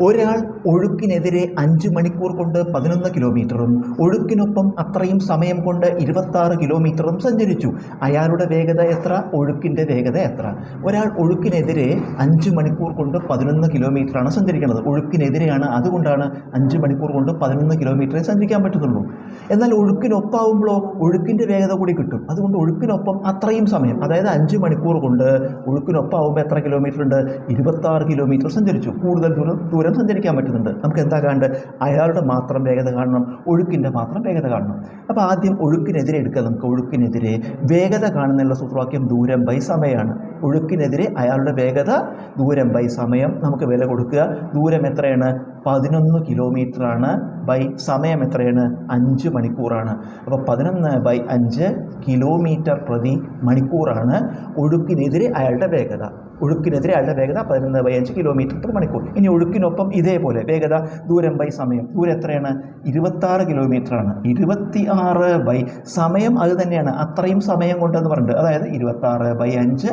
ഒരാൾ ഒഴുക്കിനെതിരെ അഞ്ച് മണിക്കൂർ കൊണ്ട് പതിനൊന്ന് കിലോമീറ്ററും ഒഴുക്കിനൊപ്പം അത്രയും സമയം കൊണ്ട് ഇരുപത്താറ് കിലോമീറ്ററും സഞ്ചരിച്ചു. അയാളുടെ വേഗത എത്ര? ഒഴുക്കിന്റെ വേഗത എത്ര? ഒരാൾ ഒഴുക്കിനെതിരെ അഞ്ച് മണിക്കൂർ കൊണ്ട് പതിനൊന്ന് കിലോമീറ്ററാണ് സഞ്ചരിക്കുന്നത്. ഒഴുക്കിനെതിരെയാണ് അതുകൊണ്ടാണ് അഞ്ച് മണിക്കൂർ കൊണ്ട് പതിനൊന്ന് കിലോമീറ്ററേ സഞ്ചരിക്കാൻ പറ്റുന്നുള്ളൂ. എന്നാൽ ഒഴുക്കിനൊപ്പാവുമ്പോഴോ ഒഴുക്കിന്റെ വേഗത കൂടി കിട്ടും. അതുകൊണ്ട് ഒഴുക്കിനൊപ്പം അത്രയും സമയം അതായത് അഞ്ച് മണിക്കൂർ കൊണ്ട് ഒഴുക്കിനൊപ്പാവുമ്പോൾ എത്ര കിലോമീറ്റർ ഉണ്ട് ഇരുപത്താറ് കിലോമീറ്റർ സഞ്ചരിച്ചു. കൂടുതൽ ദൂരം ദൂരം സഞ്ചരിക്കാൻ പറ്റുന്നുണ്ട്. നമുക്ക് എന്താ കാണേണ്ട അയാളുടെ മാത്രം വേഗത കാണണം. ഒഴുക്കിന്റെ മാത്രം വേഗത കാണണം. അപ്പോൾ ആദ്യം ഒഴുക്കിനെതിരെ എടുക്കുക. നമുക്ക് ഒഴുക്കിനെതിരെ വേഗത കാണുന്നുള്ള സൂത്രവാക്യം ദൂരം ബൈ സമയമാണ്. ഒഴുക്കിനെതിരെ അയാളുടെ വേഗത ദൂരം ബൈ സമയം നമുക്ക് വില കൊടുക്കുക. ദൂരം എത്രയാണ്? പതിനൊന്ന് കിലോമീറ്ററാണ് ബൈ സമയം എത്രയാണ്? അഞ്ച് മണിക്കൂറാണ്. അപ്പോൾ പതിനൊന്ന് ബൈ അഞ്ച് കിലോമീറ്റർ പ്രതി മണിക്കൂറാണ് ഒഴുക്കിനെതിരെ അയാളുടെ വേഗത. ഒഴുക്കിനെതിരെ അയാളുടെ വേഗത പതിനൊന്ന് ബൈ അഞ്ച് കിലോമീറ്റർ പ്രതി മണിക്കൂർ. ഇനി ഒഴുക്കിനൊപ്പം ഇതേപോലെ വേഗത ദൂരം ബൈ സമയം. ദൂരം എത്രയാണ്? ഇരുപത്താറ് കിലോമീറ്ററാണ് ഇരുപത്തി ആറ് ബൈ സമയം അത് തന്നെയാണ്. അത്രയും സമയം കൊണ്ടെന്ന് പറഞ്ഞിട്ടുണ്ട് അതായത് ഇരുപത്താറ് ബൈ അഞ്ച്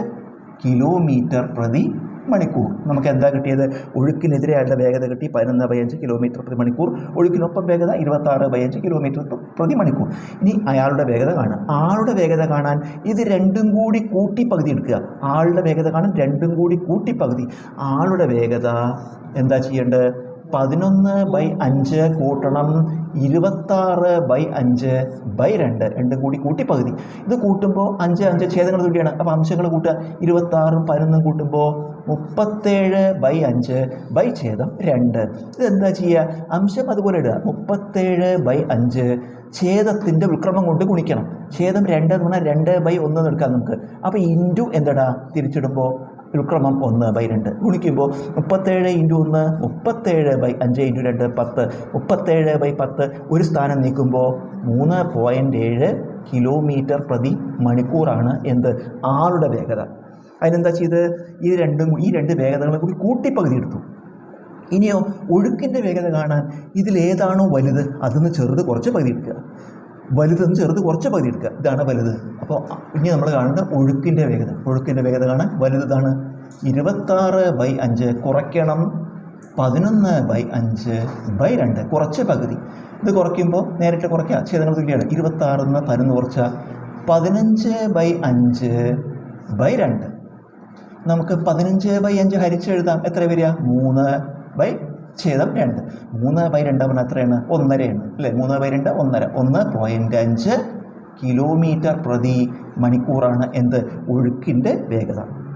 കിലോമീറ്റർ പ്രതി മണിക്കൂർ. നമുക്ക് എന്താ കിട്ടിയത്? ഒഴുക്കിനെതിരെ അയാളുടെ വേഗത കിട്ടി പതിനൊന്ന് ബൈ അഞ്ച് കിലോമീറ്റർ പ്രതി മണിക്കൂർ. ഒഴുക്കിനൊപ്പം വേഗത ഇരുപത്താറ് ബൈ അഞ്ച് കിലോമീറ്റർ പ്രതി മണിക്കൂർ. ഇനി അയാളുടെ വേഗത കാണാൻ ആളുടെ വേഗത കാണാൻ ഇത് രണ്ടും കൂടി കൂട്ടി പകുതി എടുക്കുക. ആളുടെ വേഗത കാണാൻ രണ്ടും കൂടി കൂട്ടി പകുതി ആളുടെ വേഗത എന്താ ചെയ്യേണ്ടത്? പതിനൊന്ന് ബൈ അഞ്ച് കൂട്ടണം ഇരുപത്താറ് ബൈ അഞ്ച് ബൈ രണ്ട് രണ്ടും കൂടി കൂട്ടി പകുതി ഇത് കൂട്ടുമ്പോൾ അഞ്ച് അഞ്ച് ഛേദങ്ങൾ തുടിയാണ് അപ്പോൾ അംശങ്ങൾ കൂട്ടുക. ഇരുപത്താറും പതിനൊന്നും കൂട്ടുമ്പോൾ മുപ്പത്തേഴ് ബൈ അഞ്ച് ബൈ ഛേദം രണ്ട്. ഇതെന്താ ചെയ്യുക അംശം അതുപോലെ ഇടുക. മുപ്പത്തേഴ് ബൈ അഞ്ച് ഛേദത്തിന്റെ വിക്രമം കൊണ്ട് ഗുണിക്കണം. ഛേദം രണ്ട് എന്ന് പറഞ്ഞാൽ രണ്ട് ബൈ ഒന്ന് എടുക്കാം നമുക്ക്. അപ്പോൾ ഇന്റു എന്തടാ? തിരിച്ചിടുമ്പോൾ ഉൾക്രമം ഒന്ന് ബൈ രണ്ട്. ഗുണിക്കുമ്പോൾ മുപ്പത്തേഴ് ഇന്റു ഒന്ന് മുപ്പത്തേഴ് ബൈ അഞ്ച് ഇന്റു രണ്ട് പത്ത്. മുപ്പത്തേഴ് ബൈ പത്ത് ഒരു സ്ഥാനം നീക്കുമ്പോൾ മൂന്ന് പോയിന്റ് ഏഴ് കിലോമീറ്റർ പ്രതി മണിക്കൂറാണ് എന്ത്? ആളുടെ വേഗത. അതിനെന്താ ചെയ്ത്? ഈ രണ്ടും ഈ രണ്ട് വേഗതകളും കൂടി കൂട്ടിപ്പകുതി എടുത്തു. ഇനിയോ ഒഴുക്കിന്റെ വേഗത കാണാൻ ഇതിലേതാണോ വലുത് അതിൽ നിന്ന് ചെറുത് കുറച്ച് പകുതി എടുക്കുക. വലുതെന്ന് ചെറുത് കുറച്ച് പകുതി എടുക്കുക. ഇതാണ് വലുത്. അപ്പോൾ ഇനി നമ്മൾ കാണുന്നത് ഒഴുക്കിന്റെ വേഗത. ഒഴുക്കിന്റെ വേഗത കാണാൻ വലുതാണ് ഇരുപത്താറ് ബൈ അഞ്ച്. കുറയ്ക്കണം. പതിനൊന്ന് ബൈ അഞ്ച് ബൈ രണ്ട്. കുറച്ച് പകുതി. ഇത് കുറയ്ക്കുമ്പോൾ നേരിട്ട് കുറയ്ക്കുക. ഛേദങ്ങൾ തുല്യമാണ്. ഇരുപത്താറിന്ന് പതിനൊന്ന് കുറച്ച പതിനഞ്ച് ബൈ അഞ്ച് ബൈ രണ്ട്. നമുക്ക് പതിനഞ്ച് ബൈ അഞ്ച് ഹരിച്ചെഴുതാം. എത്ര വരിക? മൂന്ന് ബൈ ഛേദം രണ്ട്. മൂന്ന് ബൈ രണ്ട് പറഞ്ഞാൽ എത്രയാണ്? ഒന്നരയാണ്. അല്ലേ? മൂന്ന് ബൈ രണ്ട് ഒന്നര. ഒന്ന് പോയിന്റ് അഞ്ച് കിലോമീറ്റർ പ്രതി മണിക്കൂറാണ് എന്ത്? ഒഴുക്കിന്റെ വേഗത.